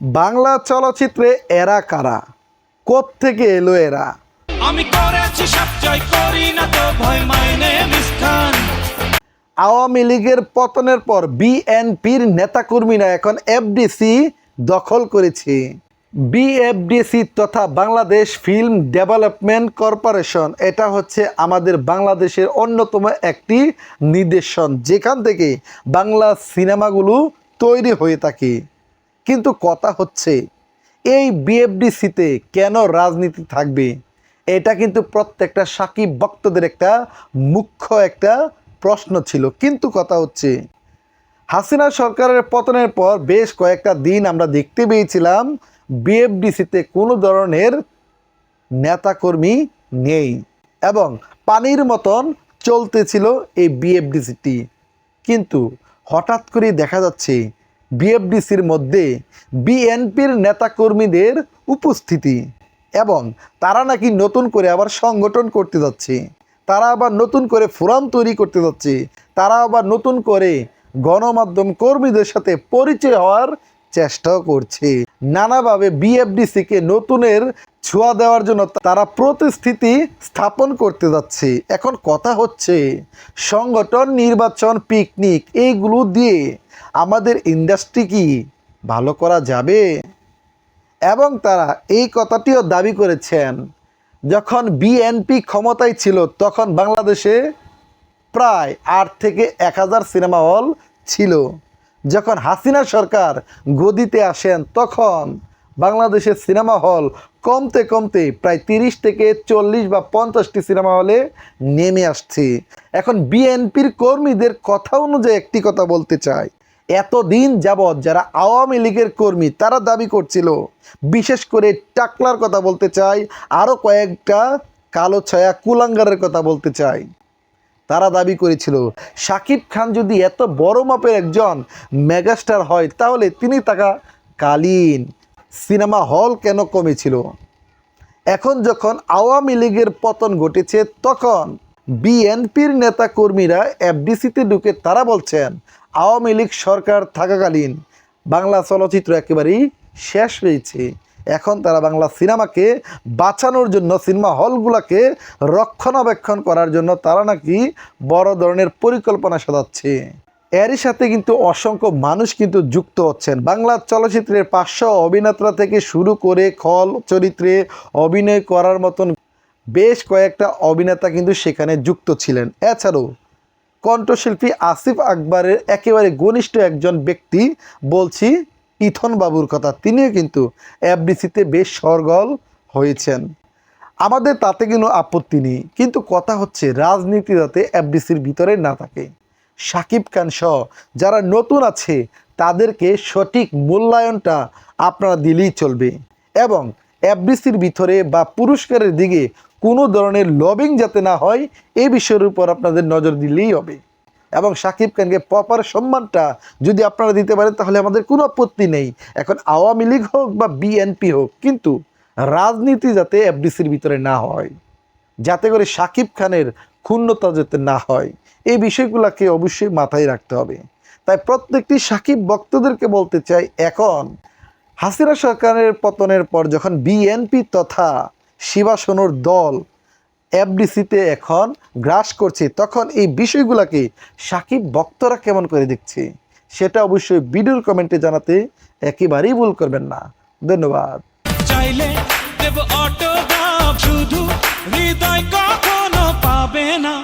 বাংলা চলচ্চিত্রে এরা কারা? থেকে এলো এরা? আমি করেছি করি না তো ভয় মাইনে মিসখান আওয়ামী লীগের পতনের পর বিএনপির নেতাকর্মীরা এখন এফডিসি দখল করেছে। বিএফডিসি তথা বাংলাদেশ ফিল্ম ডেভেলপমেন্ট কর্পোরেশন এটা হচ্ছে আমাদের বাংলাদেশের অন্যতম একটি নির্দেশন যেখান থেকে বাংলা সিনেমাগুলো তৈরি হয়ে থাকে। কিন্তু কথা হচ্ছে, এই বিএফডিসিতে কেন রাজনীতি থাকবে? এটা কিন্তু প্রত্যেকটা সাকিব ভক্তদের একটা মুখ্য একটা প্রশ্ন ছিল। কিন্তু কথা হচ্ছে, হাসিনা সরকারের পতনের পর বেশ কয়েকটা দিন আমরা দেখতে পেয়েছিলাম, বিএফডিসিতে কোনো ধরনের নেতাকর্মী নেই এবং পানির মতন চলতেছিল এই বিএফডিসিটি। কিন্তু হঠাৎ করে দেখা যাচ্ছে বিএফডিসির মধ্যে বিএনপির নেতাকর্মীদের উপস্থিতি এবং তারা নাকি নতুন করে আবার সংগঠন করতে যাচ্ছে, তারা আবার নতুন করে ফোরাম তৈরি করতে যাচ্ছে, তারা আবার নতুন করে গণমাধ্যম কর্মীদের সাথে পরিচয় হওয়ার চেষ্টাও করছে। নানাভাবে বিএফডিসিকে নতুনের ছোঁয়া দেওয়ার জন্য তারা প্রতিস্থিতি স্থাপন করতে যাচ্ছে। এখন কথা হচ্ছে, সংগঠন, নির্বাচন, পিকনিক, এইগুলো দিয়ে আমাদের ইন্ডাস্ট্রি কি ভালো করা যাবে? এবং তারা এই কথাটিও দাবি করেছেন, যখন বিএনপি ক্ষমতায় ছিল, তখন বাংলাদেশে প্রায় আট থেকে এক হাজার সিনেমা হল ছিল। যখন হাসিনা সরকার গদিতে আসেন, তখন বাংলাদেশের সিনেমা হল কমতে কমতে প্রায় তিরিশ থেকে চল্লিশ বা পঞ্চাশটি সিনেমা হলে নেমে আসছে। এখন বিএনপির কর্মীদের কথা অনুযায়ী একটি কথা বলতে চাই। এতদিন যাবৎ যারা আওয়ামী লীগের কর্মী, তারা দাবি করছিল, বিশেষ করে টাকলার কথা বলতে চাই আরও কয়েকটা কালো ছায়া কুলাঙ্গারের কথা বলতে চাই। তারা দাবি করেছিল। শাকিব খান যদি এত বড় মাপের একজন মেগাস্টার হয়, তাহলে তিনি তাকা কালীন। সিনেমা হল কেন কমেছিল? এখন যখন আওয়ামী লীগের পতন ঘটেছে, তখন বিএনপির নেতা কর্মীরা এফডিসিতে ঢুকে তারা বলছেন, আওয়ামী লীগ সরকার থাকাকালীন বাংলা চলচ্চিত্র একেবারেই শেষ হয়েছে। এখন তারা বাংলা সিনেমাকে বাঁচানোর জন্য সিনেমা হলগুলোকে রক্ষণাবেক্ষণ করার জন্য তারা নাকি বড় ধরনের পরিকল্পনা সাজাচ্ছে। এরই সাথে কিন্তু অসংখ্য মানুষ কিন্তু যুক্ত হচ্ছেন। বাংলা চলচ্চিত্রের পাঁচশো অভিনেতা থেকে শুরু করে খল চরিত্রে অভিনয় করার মতন বেশ কয়েকটা অভিনেতা কিন্তু সেখানে যুক্ত ছিলেন। এছাড়াও কণ্ঠশিল্পী আসিফ আকবরের একেবারে ঘনিষ্ঠ একজন ব্যক্তি বলছি ইথন বাবুর কথা, তিনিও কিন্তু এফডিসিতে বেশ সরগল হয়েছেন। আমাদের তাতে কোনো আপত্তি নেই, কিন্তু কথা হচ্ছে রাজনীতি যাতে এফডিসির ভিতরে না থাকে। সাকিব খান সহ যারা নতুন আছে, তাদেরকে সঠিক মূল্যায়নটা আপনারা দিলেই চলবে এবং এফডিসির ভিতরে বা পুরস্কারের দিকে কোনো ধরনের লবিং যাতে না হয় এই বিষয়ের উপর আপনাদের নজর দিলেই হবে। এবং সাকিব খানকে প্রপার সম্মানটা যদি আপনারা দিতে পারেন, তাহলে আমাদের কোনো আপত্তি নেই। এখন আওয়ামী লীগ হোক বা বিএনপি হোক, কিন্তু রাজনীতি যাতে এফডিসির ভিতরে না হয়, যাতে করে সাকিব খানের ক্ষুণ্ণতা যাতে না হয়, এই বিষয়গুলোকে অবশ্যই মাথায় রাখতে হবে। তাই প্রত্যেকটি সাকিব ভক্তদেরকে বলতে চাই, এখন হাসিনা সরকারের পতনের পর যখন বিএনপি তথা শিবাসনুর দল এফডিসিতে এখন গ্রাস করছি। তখন এই বিষয়গুলোকে সাকিব বক্তরা কেমন করে দেখছে, সেটা অবশ্যই ভিডিওর কমেন্টে জানাতে একেবারেই ভুল করবেন না। ধন্যবাদ। চাইলে অটো শুধু হৃদয় কখনো পাবে না।